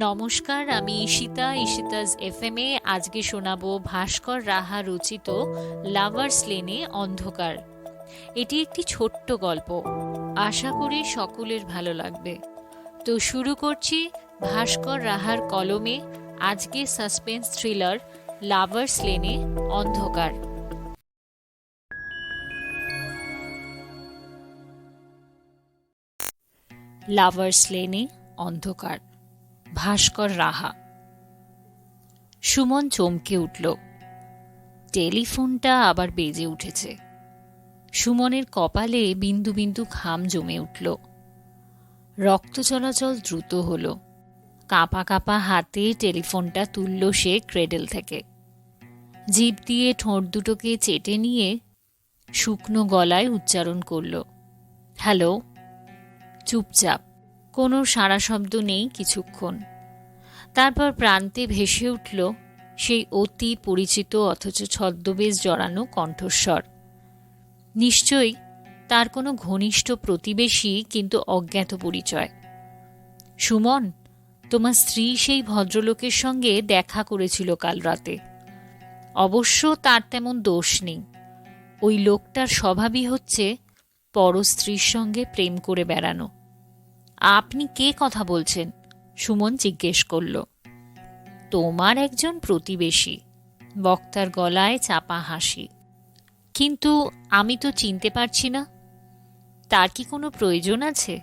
নমস্কার, আমি Ishita Ishita's F M এ আজকে শোনাবো ভাস্কর রাহা রচিত লাভার্স লেনে অন্ধকার। এটি একটি ছোট্ট গল্প, আশা করি সকলের ভালো লাগবে। তো শুরু করছি ভাস্কর রাহার কলমে আজকে সাসপেন্স থ্রিলার লাভার্স লেনে অন্ধকার। লাভার্স লেনে অন্ধকার। ভাস্কর রাহা। সুমন চমকে উঠল। টেলিফোনটা আবার বেজে উঠেছে। সুমনের কপালে বিন্দু বিন্দু ঘাম জমে উঠল। রক্ত চলাচল দ্রুত হল। কাঁপা কাঁপা হাতে টেলিফোনটা তুলল সে ক্রেডেল থেকে। জিভ দিয়ে ঠোঁট দুটোকে চেটে নিয়ে শুকনো গলায় উচ্চারণ করল, হ্যালো, চুপচাপ। কোনো সারা শব্দ নেই কিছুক্ষণ। তারপর প্রান্তে ভেসে উঠল সেই অতি পরিচিত অথচ ছদ্মবেশ জড়ানো কণ্ঠস্বর। নিশ্চয়ই তার কোনো ঘনিষ্ঠ প্রতিবেশী কিন্তু অজ্ঞাত পরিচয়। সুমন, তোমার স্ত্রী সেই ভদ্রলোকের সঙ্গে দেখা করেছিল কাল রাতে। অবশ্য তার তেমন দোষ নেই। ওই লোকটার স্বভাবই হচ্ছে পর স্ত্রীর সঙ্গে প্রেম করে বেড়ানো। আপনি কে কথা বলছেন? সুমন জিজ্ঞেস করল। তোমার একজন প্রতিবেশী। বক্তার গলায় চাপা হাসি। কিন্তু আমি তো চিনতে পারছি না। তার কি কোনো প্রয়োজন আছে?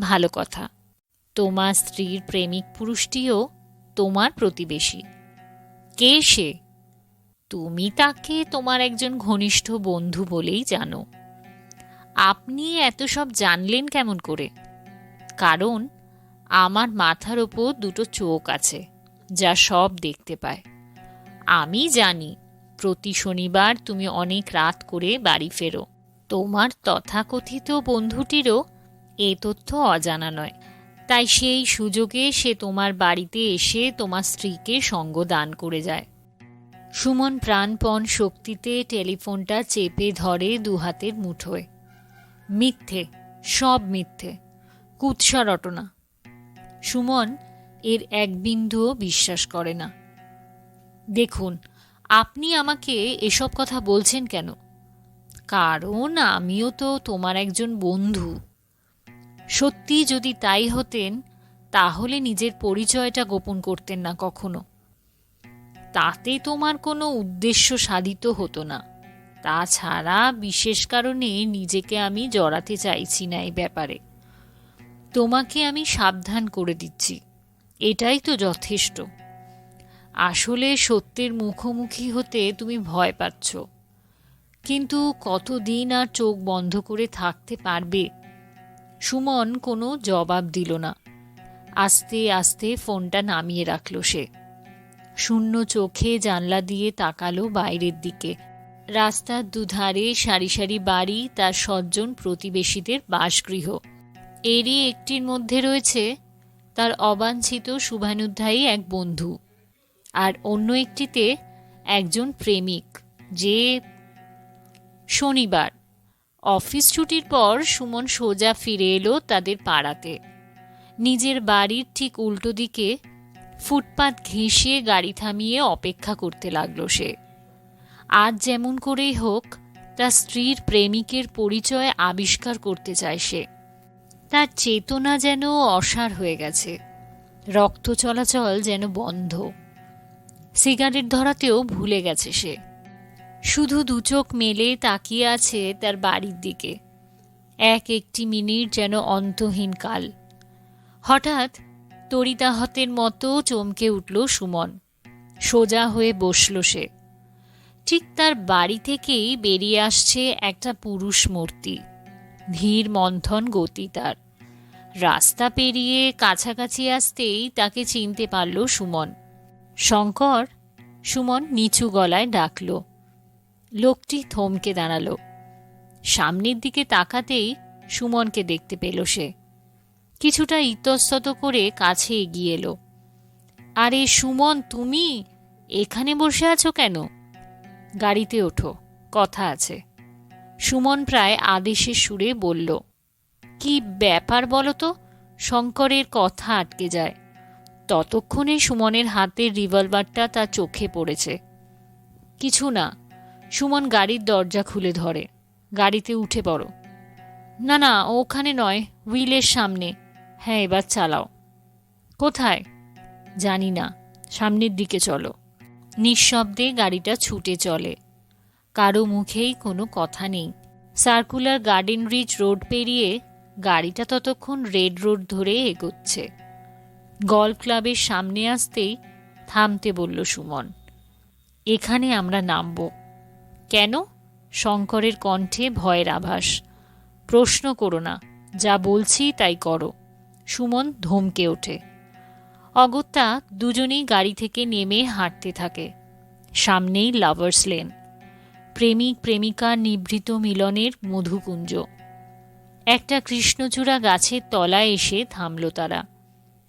ভালো কথা। তোমার স্ত্রীর প্রেমিক পুরুষটিও তোমার প্রতিবেশী। কে সে? তুমি তাকে তোমার একজন ঘনিষ্ঠ বন্ধু বলেই জানো। আপনি এত সব জানলেন কেমন করে? কারণ আমার মাথার ওপর দুটো চোখ আছে, যা সব দেখতে পায়। আমি জানি, প্রতি শনিবার তুমি অনেক রাত করে বাড়ি ফেরো। তোমার তথাকথিত বন্ধুটিরও এ তথ্য অজানা নয়। তাই সেই সুযোগে সে তোমার বাড়িতে এসে তোমার স্ত্রীকে সঙ্গ দান করে যায়। সুমন প্রাণপণ শক্তিতে টেলিফোনটা চেপে ধরে দুহাতের মুঠোয়। মিথ্যে, সব মিথ্যে। কুৎসা রটনা। সুমন এর এক বিন্দুও বিশ্বাস করে না। দেখুন, আপনি আমাকে এসব কথা বলছেন কেন? কারণ আমিও তো তোমার একজন বন্ধু। সত্যি যদি তাই হতেন, তাহলে নিজের পরিচয়টা গোপন করতেন না কখনো। তাতে তোমার কোনো উদ্দেশ্য সাধিত হতো না। তাছাড়া বিশেষ কারণে নিজেকে আমি জড়াতে চাইছি না এই ব্যাপারে। তোমাকে আমি সাবধান করে দিচ্ছি। এটাই তো যথেষ্ট। আসলে সত্যের মুখোমুখি হতে তুমি ভয় পাচ্ছ। কিন্তু কতদিন আর চোখ বন্ধ করে থাকতে পারবে? সুমন কোনো জবাব দিল না। আস্তে আস্তে ফোনটা নামিয়ে রাখল সে। শূন্য চোখে জানলা দিয়ে তাকালো বাইরের দিকে। রাস্তার দুধারে সারি সারি বাড়ি, তার সজ্জন প্রতিবেশীদের বাসগৃহ। এরই একটির মধ্যে রয়েছে তার অবাঞ্ছিত শুভানুধ্যায়ী এক বন্ধু আর অন্য একটিতে একজন প্রেমিক যে শনিবার অফিস ছুটির পর সুমন সোজা ফিরে এলো তাদের পাড়াতে। নিজের বাড়ির ঠিক উল্টো দিকে ফুটপাত ঘেঁষিয়ে গাড়ি থামিয়ে অপেক্ষা করতে লাগল সে। আজ যেমন করেই হোক, তার স্ত্রীর প্রেমিকের পরিচয় আবিষ্কার করতে চায় সে। তার চেতনা যেন অসার হয়ে গেছে। রক্ত চলাচল যেন বন্ধ। সিগারেট ধরাতেও ভুলে গেছে সে। শুধু দুচোখ মেলে তাকিয়ে আছে তার বাড়ির দিকে। এক একটি মিনিট যেন অন্তহীন কাল। হঠাৎ তরিতাহতের মতো চমকে উঠল সুমন। সোজা হয়ে বসল সে। ঠিক তার বাড়ি থেকেই বেরিয়ে আসছে একটা পুরুষ মূর্তি। ধীর মন্থন গতি তার। রাস্তা পেরিয়ে কাছাকাছি আসতেই তাকে চিনতে পারল সুমন। শঙ্কর, সুমন নিচু গলায় ডাকল। লোকটি থমকে দাঁড়াল। সামনের দিকে তাকাতেই সুমনকে দেখতে পেল সে। কিছুটা ইতস্তত করে কাছে এগিয়ে এলো। আরে সুমন, তুমি এখানে বসে আছো কেন? গাড়িতে ওঠো, কথা আছে। সুমন প্রায় আদেশের সুরে বলল, কি ব্যাপার বলো তো? শঙ্করের কথা আটকে যায়। ততক্ষণে সুমনের হাতের রিভলভারটা তার চোখে পড়েছে। কিছু না, সুমন গাড়ির দরজা খুলে ধরে। গাড়িতে উঠে পড়ো। না না, ওখানে নয়, হুইলের সামনে। হ্যাঁ এবার চালাও। কোথায়? জানি না, সামনের দিকে চলো। নিঃশব্দে গাড়িটা ছুটে চলে। কারও মুখেই কোনো কথা নেই। সার্কুলার গার্ডেন রিচ রোড পেরিয়ে গাড়িটা ততক্ষণ রেড রোড ধরে এগোচ্ছে। গল্ফ ক্লাবের সামনে আসতেই থামতে বলল সুমন, এখানে আমরা নামব। কেন? শঙ্করের কণ্ঠে ভয়ের আভাস। প্রশ্ন করো না, যা বলছি তাই করো। সুমন ধমকে ওঠে। অগত্যা দুজনেই গাড়ি থেকে নেমে হাঁটতে থাকে। সামনেই লাভার্স লেন। প্রেমিক প্রেমিকার নিভৃত মিলনের মধুকুঞ্জ। একটা কৃষ্ণচূড়া গাছের তলায় এসে থামল তারা।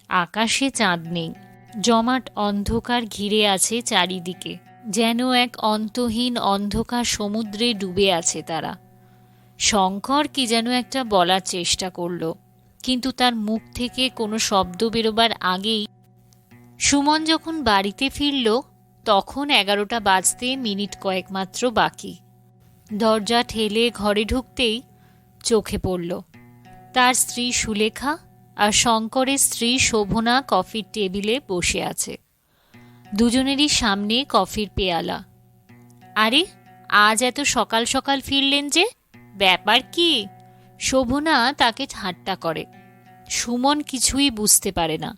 আকাশে চাঁদ নেই। জমাট অন্ধকার ঘিরে আছে চারিদিকে। যেন এক অন্তহীন অন্ধকার সমুদ্রে ডুবে আছে তারা। শঙ্কর কি যেন একটা বলার চেষ্টা করল, কিন্তু তার মুখ থেকে কোনো শব্দ বেরোবার আগেই সুমন যখন বাড়িতে ফিরল তখন এগারোটা বাজতে মিনিট কয়েক মাত্র বাকি। দরজা ঠেলে ঘরে ঢুকতেই চোখে পড়ল। তার স্ত্রী সুলেখা আর শঙ্করের স্ত্রী শোভনা কফির টেবিলে বসে আছে। দুজনেরই সামনে কফির পেয়ালা। আরে, আজ এত সকাল সকাল ফিরলেন যে, ব্যাপার কি? শোভনা তাকে ঠাট্টা করে। সুমন কিছুই বুঝতে পারে না।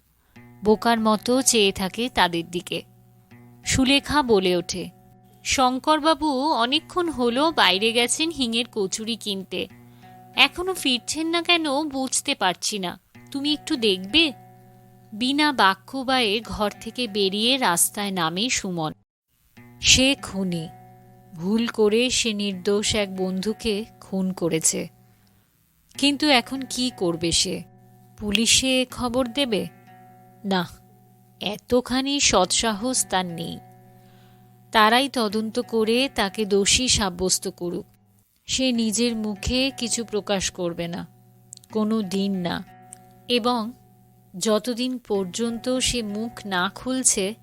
বোকার মতো চেয়ে থাকে তাদের দিকে। সুলেখা বলে ওঠে। শঙ্করবাবু অনেকক্ষণ হলো বাইরে গেছেন হিঙের কচুরি কিনতে। এখনও ফিরছেন না কেন বুঝতে পারছি না। তুমি একটু দেখবে? বিনা বাক্য বায়ে ঘর থেকে বেরিয়ে রাস্তায় নামে সুমন। সে খুনি। ভুল করে সে নির্দোষ এক বন্ধুকে খুন করেছে। কিন্তু এখন কি করবে সে? পুলিশে খবর দেবে? না। এতখানি সৎসাহস তার নেই। তারাই তদন্ত করে তাকে দোষী সাব্যস্ত করুক। সে নিজের মুখে কিছু প্রকাশ করবে না, কোনো দিন না। এবং যতদিন পর্যন্ত সে মুখ না খুলছে,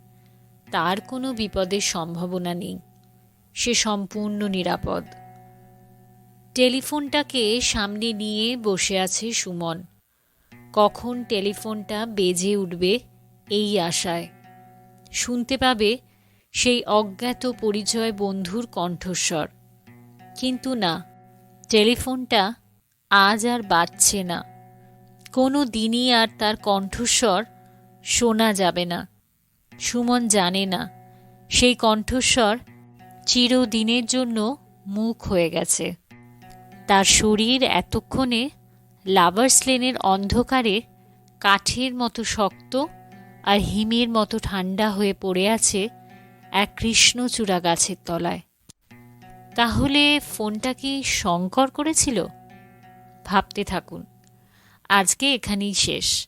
তার কোনো বিপদের সম্ভাবনা নেই। সে সম্পূর্ণ নিরাপদ। টেলিফোনটাকে সামনে নিয়ে বসে আছে সুমন। কখন টেলিফোনটা বেজে উঠবে এই আশায়। শুনতে পাবে সেই অজ্ঞাত পরিচয় বন্ধুর কণ্ঠস্বর। কিন্তু না, টেলিফোনটা আজ আর বাজছে না। কোনো দিনই আর তার কণ্ঠস্বর শোনা যাবে না। সুমন জানে না, সেই কণ্ঠস্বর চিরদিনের জন্য মুখ হয়ে গেছে। তার শরীর এতক্ষণে লাভার্স লেনের অন্ধকারে কাঠের মতো শক্ত আর হিমের মতো ঠান্ডা হয়ে পড়ে আছে এক কৃষ্ণচূড়া গাছের তলায়। তাহলে ফোনটা কি শঙ্কর করেছিল? ভাবতে থাকুন। আজকে এখানেই শেষ।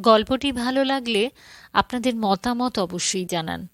গল্পটি ভালো লাগলে আপনাদের মতামত অবশ্যই জানান।